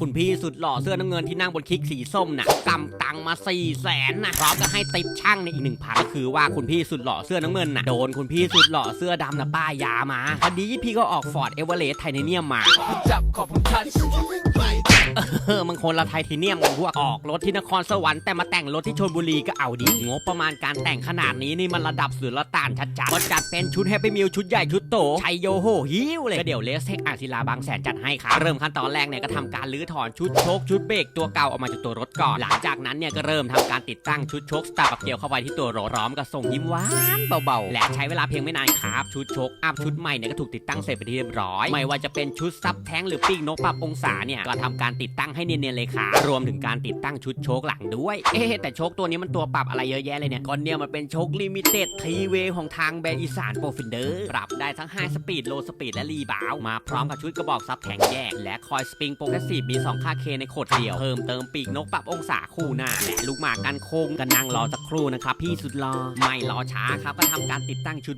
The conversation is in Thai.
คุณพี่สุดหล่อเสื้อน้ำเงินที่นั่งบนคลิกสีส้มน่ะกำตังมา4ี่แสนนะพร้อมกับให้ติปช่างในอีกหนึ่งพันก็คือว่าคุณพี่สุดหล่อเสื้อน้ำเงินน่ะโดนคุณพี่สุดหล่อเสื้อดำนะป้ายยามาพอดีพี่ก็ออกฟอร์ดเอเวอเรสต์ไทเทเนียมมาจับขอบผมทัชเออมันคนละไทเทเนียมกันพวกออกรถที่นครสวรรค์แต่มาแต่งรถที่ชลบุรีก็เอาดีงบประมาณการแต่งขนาดนี้นี่มันระดับสุดละตานชัดๆก็จัดเป็นชุดแฮปปี้มิลชุดใหญ่ชุดโตชัยโยโหฮิวเลยก็เดี๋ยวเลสเทคอาศิลาบางแสนจัดให้ครับเริ่มขั้นตอนแรกเนี่ยก็ทำการลื้อถอนชุดโชคชุดเบรกตัวเก่าออกมาจากตัวรถก่อน หลังจากนั้นเนี่ยก็เริ่มทำการติดตั้งชุดโชคสตาร์กับเกลียวเข้าไปที่ตัวรถพร้อมกับส่งยิ้มหวานเบาๆและใช้เวลาเพียงไม่นานครับชุดโชคอัพชุดใหม่เนี่ยก็ถูกติดตั้งเสร็จไปที่เรียบร้อย ไม่ว่าจะเป็นชุดซับแท้งหรือปีกนกปรับองศาเนี่ยก็ทำการติดตั้งให้เนียนๆเลยค่ะรวมถึงการติดตั้งชุดโชคหลังด้วย เอ๊ะแต่โชคตัวนี้มันตัวปรับอะไรเยอะแยะเลยเนี่ยก่อนเนี่ยมันเป็นโชคลิมิเต็ดทีเวของทางแบรนด์อีสานโปรฟินเดอร์ปรับได้ทั้ง High Speed Low Speed และรีบาวมาพร้อมกับชุดกระบอกซับแข็งแยก และคอยสปริงโปรเกรสซีฟมี 2 ค่าเคในโคดเดียว เพิ่มเติมปีกนกปรับองศาคู่หน้า และลูกหมากกันโค้งก็นั่งรอสักครู่นะครับพี่สุดรอไม่รอช้าครับก็ทำการติดตั้งชุด